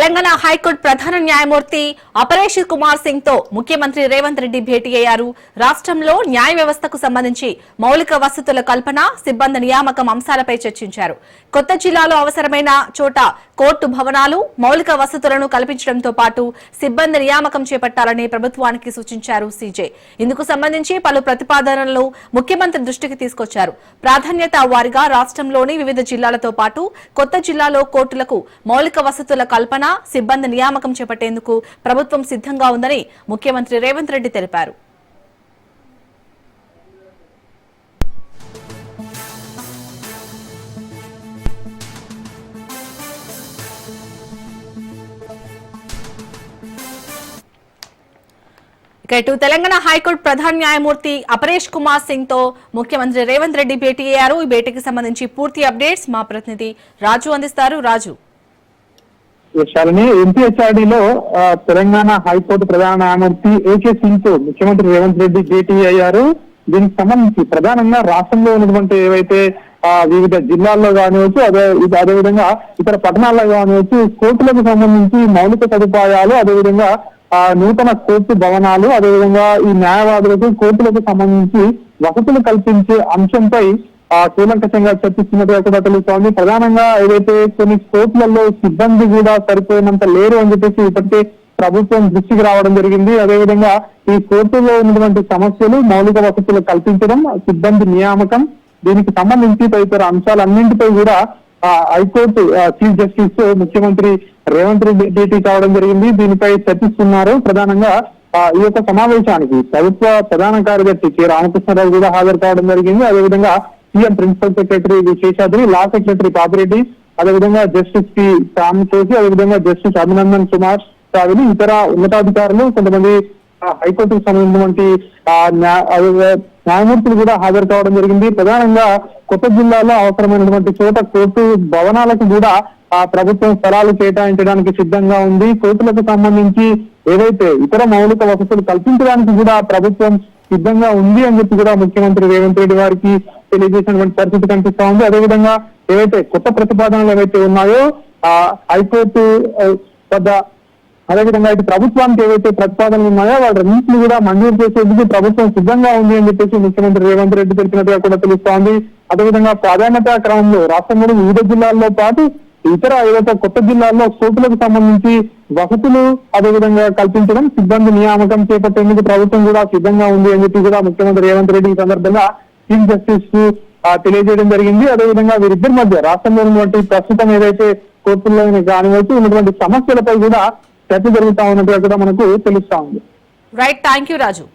Telangana high court ప్రధాన న్యాయమూర్తి అపరేష్ కుమార్ సింగ్తో ముఖ్యమంత్రి రేవంత్ రెడ్డి భేటీ అయ్యారు. రాష్ట్రంలో న్యాయ వ్యవస్థకు సంబంధించి మౌలిక వసతుల కల్పన సిబ్బంది నియామకం అంశాలపై చర్చించారు. కొత్త జిల్లాలో అవసరమైన చోట కోర్టు భవనాలు మౌలిక వసతులను కల్పించడంతో పాటు సిబ్బంది నియామకం చేపట్టాలని ప్రభుత్వానికి సూచించారు సీజే. ఇందుకు సంబంధించి పలు ప్రతిపాదనలు ముఖ్యమంత్రి దృష్టికి తీసుకొచ్చారు. ప్రాధాన్యత వారిగా రాష్ట్రంలోని వివిధ జిల్లాలతో పాటు కొత్త జిల్లాలో కోర్టులకు మౌలిక వసతుల కల్పన సిబ్బంది నియామకం చేపట్టేందుకు ప్రభుత్వం సిద్ధంగా ఉందని ముఖ్యమంత్రి రేవంత్ రెడ్డి తెలిపారు. ఇటు తెలంగాణ హైకోర్టు ప్రధాన న్యాయమూర్తి అపరేష్ కుమార్ సింగ్తో ముఖ్యమంత్రి రేవంత్ రెడ్డి భేటీ అయ్యారు. ఈ భేటీకి సంబంధించి పూర్తి అప్డేట్స్ మా ప్రతినిధి రాజు అందిస్తారు. రాజు. విషయాలని ఎంపీహెచ్ఆర్డీలో తెలంగాణ హైకోర్టు ప్రధాన న్యాయమూర్తి ఏకే సింగ్తో ముఖ్యమంత్రి రేవంత్ రెడ్డి భేటీ అయ్యారు. దీనికి సంబంధించి ప్రధానంగా రాష్ట్రంలో ఉన్నటువంటి ఏవైతే ఆ, వివిధ జిల్లాల్లో కానివచ్చు అదే అదేవిధంగా ఇతర పట్టణాల్లో కానివచ్చు కోర్టులకు సంబంధించి మౌలిక సదుపాయాలు అదేవిధంగా ఆ నూతన కోర్టు భవనాలు అదేవిధంగా ఈ న్యాయవాదులకు కోర్టులకు సంబంధించి వసతులు కల్పించే అంశంపై కూలంకషంగా చర్చిస్తున్నట్టుగా కూడా తెలుస్తోంది. ప్రధానంగా ఏదైతే కొన్ని కోర్టులలో సిబ్బంది కూడా సరిపోయినంత లేరు అని చెప్పేసి ఇప్పటికే ప్రభుత్వం దృష్టికి రావడం జరిగింది. అదేవిధంగా ఈ కోర్టులో ఉన్నటువంటి సమస్యలు మౌలిక వసతులు కల్పించడం సిబ్బంది నియామకం దీనికి సంబంధించి తదితర అంశాలన్నింటిపై కూడా హైకోర్టు చీఫ్ జస్టిస్ ముఖ్యమంత్రి రేవంత్ రెడ్డి భేటీ కావడం జరిగింది. దీనిపై చర్చిస్తున్నారు. ప్రధానంగా ఆ, ఈ యొక్క సమావేశానికి ప్రభుత్వ ప్రధాన కార్యదర్శి కె. రామకృష్ణారావు కూడా హాజరు కావడం జరిగింది. అదేవిధంగా CM principal secretary V Seshadri law secretary Papi Reddy అదేవిధంగా జస్టిస్ పి శ్యామ్ కోసి అదేవిధంగా జస్టిస్ అభినందన్ కుమార్ రావిని ఇతర ఉన్నతాధికారులు కొంతమంది హైకోర్టుకు సంబంధించినటువంటి న్యాయమూర్తులు కూడా హాజరు కావడం జరిగింది. ప్రధానంగా కొత్త జిల్లాలో అవసరమైనటువంటి చోట కోర్టు భవనాలకు కూడా ఆ ప్రభుత్వం స్థలాలు కేటాయించడానికి సిద్ధంగా ఉంది. కోర్టులకు సంబంధించి ఏవైతే ఇతర మౌలిక వసతులు కల్పించడానికి కూడా ప్రభుత్వం సిద్ధంగా ఉంది అని చెప్పి కూడా ముఖ్యమంత్రి రేవంత్ రెడ్డి వారికి తెలియజేసినటువంటి పరిస్థితి కనిపిస్తా ఉంది. అదేవిధంగా ఏవైతే కొత్త ప్రతిపాదనలు ఏవైతే ఉన్నాయో ఆ హైకోర్టు వద్ద అదేవిధంగా అయితే ప్రభుత్వానికి ఏవైతే ప్రతిపాదనలు ఉన్నాయో వాటన్నింటిని కూడా మంజూరు చేసేందుకు ప్రభుత్వం సిద్ధంగా ఉంది అని చెప్పేసి ముఖ్యమంత్రి రేవంత్ రెడ్డి తెలిపినట్టుగా కూడా తెలుస్తోంది అదేవిధంగా ప్రాధాన్యత క్రమంలో రాష్ట్రంలోని వివిధ జిల్లాల్లో పాటు ఇతర ఏదైతే కొత్త జిల్లాల్లో కోర్టులకు సంబంధించి వసతులు అదేవిధంగా కల్పించడం సిబ్బంది నియామకం చేపట్టేందుకు ప్రభుత్వం కూడా సిద్ధంగా ఉంది అని చెప్పి కూడా ముఖ్యమంత్రి రేవంత్ రెడ్డి ఈ సందర్భంగా చీఫ్ జస్టిస్ తెలియజేయడం జరిగింది. అదేవిధంగా వీరిద్దరి మధ్య రాష్ట్రంలో ఉన్నటువంటి ప్రస్తుతం ఏదైతే కోర్టుల్లో కానివచ్చు ఉన్నటువంటి సమస్యలపై కూడా చర్చ జరుగుతా ఉన్నట్టుగా కూడా మనకు తెలుస్తా ఉంది. Right thank you Raju